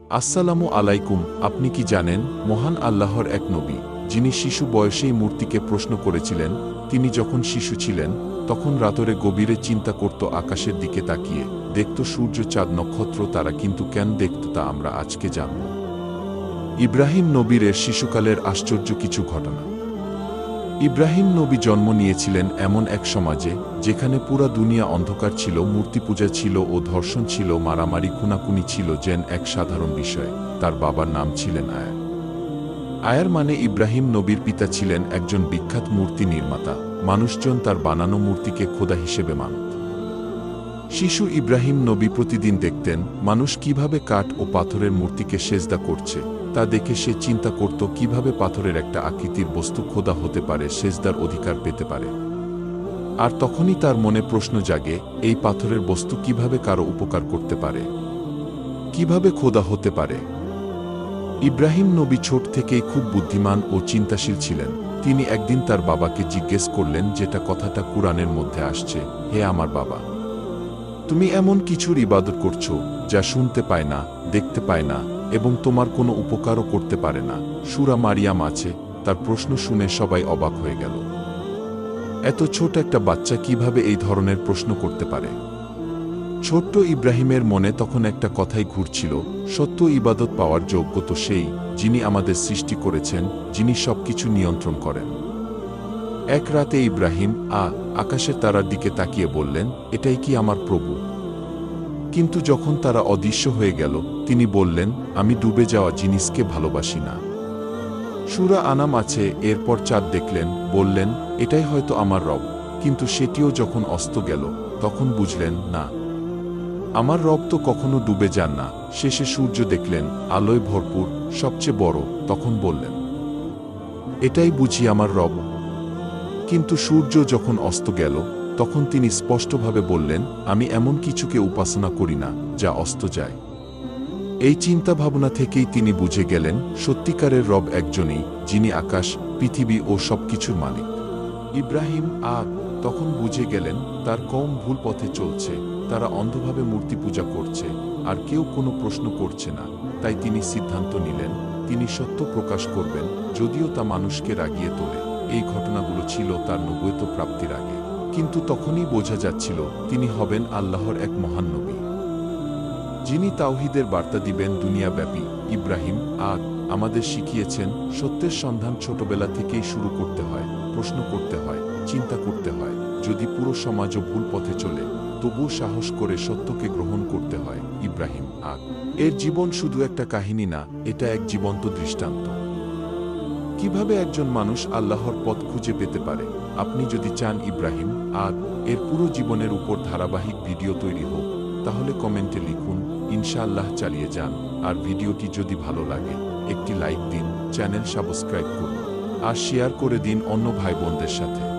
আসসালামু আলাইকুম, আপনি কি জানেন, মহান আল্লাহর এক নবী, যিনি শিশু বয়সেই মূর্তিকে প্রশ্ন করেছিলেন, তিনি যখন শিশু ছিলেন, তখন রাতরে গভীরে চিন্তা করত আকাশের দিকে তাকিয়ে, দেখত সূর্য চাঁদ নক্ষত্র, তারা কিন্তু কেন দেখত তা আমরা আজকে জানব। ইব্রাহিম নবীরের শিশুকালের আশ্চর্য কিছু ঘটনা। ইব্রাহিম নবী জন্ম নিয়েছিলেন এমন এক সমাজে, যেখানে পুরা দুনিয়া অন্ধকার ছিল মূর্তি পূজা ছিল ও ধর্ষণ ছিল, মারামারি খুনাকুনি ছিল যেন এক সাধারণ বিষয়। তার বাবার নাম ছিলেন আয়া আয়ার মানে ইব্রাহিম নবীর পিতা ছিলেন একজন বিখ্যাত মূর্তি নির্মাতা। মানুষজন তার বানানো মূর্তিকে খোদা হিসেবে মানত। শিশু ইব্রাহিম নবী প্রতিদিন দেখতেন, মানুষ কীভাবে কাঠ ও পাথরের মূর্তিকে সেজদা করছে। তা দেখে সে চিন্তা করত কীভাবে পাথরের একটা আকৃতির বস্তু খোদা হতে পারে, সেজদার অধিকার পেতে পারে। আর তখনই তার মনে প্রশ্ন জাগে, এই পাথরের বস্তু কীভাবে কারও উপকার করতে পারে? কীভাবে খোদা হতে পারে? ইব্রাহিম নবী ছোট থেকেই খুব বুদ্ধিমান ও চিন্তাশীল ছিলেন। তিনি একদিন তার বাবাকে জিজ্ঞেস করলেন, যেটা কথাটা কুরআনের মধ্যে আসছে, হে আমার বাবা, তুমি এমন কিছুর ইবাদত করছ যা শুনতে পায় না, দেখতে পায় না এবং তোমার কোনো উপকারও করতে পারে না। সুরা মারিয়াম আছে, তার প্রশ্ন শুনে সবাই অবাক হয়ে গেল। এত ছোট একটা বাচ্চা কীভাবে এই ধরনের প্রশ্ন করতে পারে? ছোট্ট ইব্রাহিমের মনে তখন একটা কথাই ঘুরছিল, সত্য ইবাদত পাওয়ার যোগ্য তো সেই, যিনি আমাদের সৃষ্টি করেছেন, যিনি সবকিছু নিয়ন্ত্রণ করেন। এক রাতে ইব্রাহিম আ, আকাশের তারার দিকে তাকিয়ে বললেন, এটাই কি আমার প্রভু? কিন্তু যখন তারা অদৃশ্য হয়ে গেল, তিনি বললেন, আমি ডুবে যাওয়া জিনিসকে ভালোবাসি না। সুরা আনাম আছে, এরপর চাঁদ দেখলেন, বললেন, এটাই হয়তো আমার রব। কিন্তু সেটিও যখন অস্ত গেল, তখন বুঝলেন, না, আমার রব তো কখনো ডুবে যান না। শেষে সূর্য দেখলেন, আলোয় ভরপুর, সবচেয়ে বড়, তখন বললেন, এটাই বুঝি আমার রব। কিন্তু সূর্য যখন অস্ত গেল তখন তিনি স্পষ্টভাবে বললেন, আমি এমন কিছুকে উপাসনা করি না, যা অস্ত যায়। এই চিন্তা ভাবনা থেকেই তিনি বুঝে গেলেন, সত্যিকারের রব একজনই, যিনি আকাশ, পৃথিবী ও সবকিছুর মালিক। ইব্রাহিম আ তখন বুঝে গেলেন, তার কম ভুল পথে চলছে, তারা অন্ধভাবে মূর্তি পূজা করছে, আর কেউ কোনো প্রশ্ন করছে না। তাই তিনি সিদ্ধান্ত নিলেন, তিনি সত্য প্রকাশ করবেন, যদিও তা মানুষকে রাগিয়ে তোলে। এই ঘটনাগুলো ছিল তার নবৈত প্রাপ্তির আগে। কিন্তু তখনই বোঝা যাচ্ছিল, তিনি হবেন আল্লাহর এক মহান নবী। যিনি তাওহিদের বার্তা দিবেন দুনিয়াব্যাপী, ইব্রাহিম আগ আমাদের শিখিয়েছেন, সত্যের সন্ধান ছোটবেলা থেকেই শুরু করতে হয়, প্রশ্ন করতে হয়, চিন্তা করতে হয়, যদি পুরো সমাজও ভুল পথে চলে, তবুও সাহস করে সত্যকে গ্রহণ করতে হয়, ইব্রাহিম আগ এর জীবন শুধু একটা কাহিনী না, এটা এক জীবন্ত দৃষ্টান্ত। কীভাবে একজন মানুষ আল্লাহর পথ খুঁজে পেতে পারে? আপনি যদি চান ইব্রাহিম, আর এর পুরো জীবনের উপর ধারাবাহিক ভিডিও তৈরি হোক, তাহলে কমেন্টে লিখুন, ইনশাআল্লাহ চালিয়ে যান। আর ভিডিওটি যদি ভালো লাগে, একটি লাইক দিন, চ্যানেল সাবস্ক্রাইব করুন। আর শেয়ার করে দিন অন্য ভাই বোনদের সাথে।